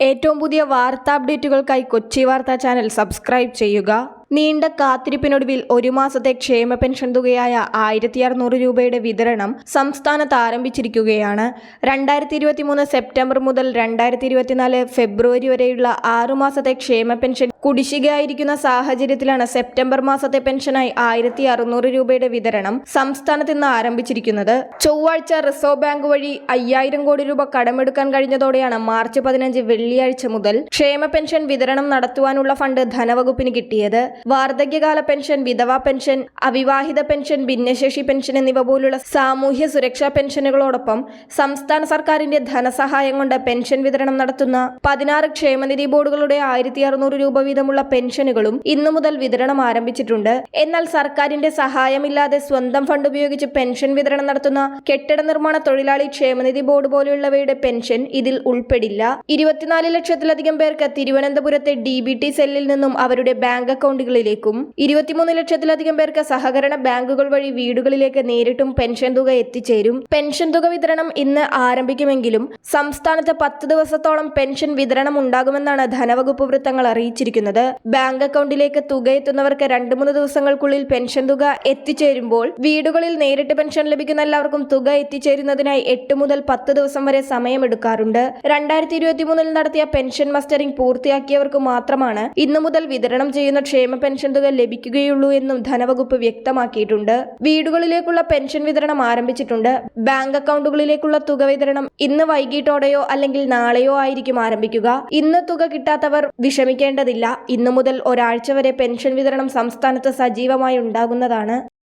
ഏറ്റവും പുതിയ വാർത്താ അപ്ഡേറ്റുകൾക്കായി കൊച്ചി വാർത്താ ചാനൽ സബ്സ്ക്രൈബ് ചെയ്യുക. നീണ്ട കാത്തിരിപ്പിനൊടുവിൽ ഒരു മാസത്തെ ക്ഷേമ പെൻഷൻ തുകയായ ആയിരത്തി അറുന്നൂറ് രൂപയുടെ വിതരണം സംസ്ഥാനത്ത് ആരംഭിച്ചിരിക്കുകയാണ്. രണ്ടായിരത്തി ഇരുപത്തി മൂന്ന് സെപ്റ്റംബർ മുതൽ രണ്ടായിരത്തി ഇരുപത്തിനാല് ഫെബ്രുവരി വരെയുള്ള ആറു മാസത്തെ ക്ഷേമ പെൻഷൻ കുടിശ്ശികയായിരിക്കുന്ന സാഹചര്യത്തിലാണ് സെപ്റ്റംബർ മാസത്തെ പെൻഷനായി ആയിരത്തി അറുന്നൂറ് രൂപയുടെ വിതരണം സംസ്ഥാനത്ത് ഇന്ന് ആരംഭിച്ചിരിക്കുന്നത്. ചൊവ്വാഴ്ച റിസർവ് ബാങ്ക് വഴി അയ്യായിരം കോടി രൂപ കടമെടുക്കാൻ കഴിഞ്ഞതോടെയാണ് മാർച്ച് പതിനഞ്ച് വെള്ളിയാഴ്ച മുതൽ ക്ഷേമ പെൻഷൻ വിതരണം നടത്തുവാനുള്ള ഫണ്ട് ധനവകുപ്പിന് കിട്ടിയത്. വാർദ്ധക്യകാല പെൻഷൻ വിധവാ പെൻഷൻ അവിവാഹിത പെൻഷൻ ഭിന്നശേഷി പെൻഷൻ എന്നിവ പോലുള്ള സാമൂഹ്യ സുരക്ഷാ പെൻഷനുകളോടൊപ്പം സംസ്ഥാന സർക്കാരിന്റെ ധനസഹായം കൊണ്ട് പെൻഷൻ വിതരണം നടത്തുന്ന പതിനാറ് ക്ഷേമനിധി ബോർഡുകളുടെ ആയിരത്തി അറുന്നൂറ് രൂപ വീതമുള്ള പെൻഷനുകളും ഇന്നു മുതൽ വിതരണം ആരംഭിച്ചിട്ടുണ്ട്. എന്നാൽ സർക്കാരിന്റെ സഹായമില്ലാതെ സ്വന്തം ഫണ്ട് ഉപയോഗിച്ച് പെൻഷൻ വിതരണം നടത്തുന്ന കെട്ടിട നിർമ്മാണ തൊഴിലാളി ക്ഷേമനിധി ബോർഡ് പോലെയുള്ളവയുടെ പെൻഷൻ ഇതിൽ ഉൾപ്പെടില്ല. ഇരുപത്തിനാല് ലക്ഷത്തിലധികം പേർക്ക് തിരുവനന്തപുരത്തെ ഡി ബി ടി സെല്ലിൽ നിന്നും അവരുടെ ബാങ്ക് അക്കൗണ്ടുകളിലേക്കും ഇരുപത്തിമൂന്ന് ലക്ഷത്തിലധികം പേർക്ക് സഹകരണ ബാങ്കുകൾ വഴി വീടുകളിലേക്ക് നേരിട്ടും പെൻഷൻ തുക എത്തിച്ചേരും. പെൻഷൻ തുക വിതരണം ഇന്ന് ആരംഭിക്കുമെങ്കിലും സംസ്ഥാനത്ത് പത്ത് ദിവസത്തോളം പെൻഷൻ വിതരണം ഉണ്ടാകുമെന്നാണ് ധനവകുപ്പ് വൃത്തങ്ങൾ അറിയിച്ചിരിക്കുന്നത്. ബാങ്ക് അക്കൗണ്ടിലേക്ക് തുക എത്തുന്നവർക്ക് രണ്ട് മൂന്ന് ദിവസങ്ങൾക്കുള്ളിൽ പെൻഷൻ തുക എത്തിച്ചേരുമ്പോൾ വീടുകളിൽ നേരിട്ട് പെൻഷൻ ലഭിക്കുന്ന എല്ലാവർക്കും തുക എത്തിച്ചേരുന്നതിനായി എട്ട് മുതൽ പത്ത് ദിവസം വരെ സമയമെടുക്കാറുണ്ട്. രണ്ടായിരത്തി ഇരുപത്തി മൂന്നിൽ നടത്തിയ പെൻഷൻ മസ്റ്ററിംഗ് പൂർത്തിയാക്കിയവർക്ക് മാത്രമാണ് ഇന്നു മുതൽ വിതരണം ചെയ്യുന്ന ക്ഷേമ പെൻഷൻ തുക ലഭിക്കുകയുള്ളൂ എന്നും ധനവകുപ്പ് വ്യക്തമാക്കിയിട്ടുണ്ട്. വീടുകളിലേക്കുള്ള പെൻഷൻ വിതരണം ആരംഭിച്ചിട്ടുണ്ട്. ബാങ്ക് അക്കൗണ്ടുകളിലേക്കുള്ള തുക വിതരണം ഇന്ന് വൈകിട്ടോടെയോ അല്ലെങ്കിൽ നാളെയോ ആയിരിക്കും ആരംഭിക്കുക. ഇന്ന് തുക കിട്ടാത്തവർ വിഷമിക്കേണ്ടതില്ല. ഇന്നു മുതൽ ഒരാഴ്ച വരെ പെൻഷൻ വിതരണം സംസ്ഥാനത്ത് സജീവമായി ഉണ്ടാകുന്നതാണ്.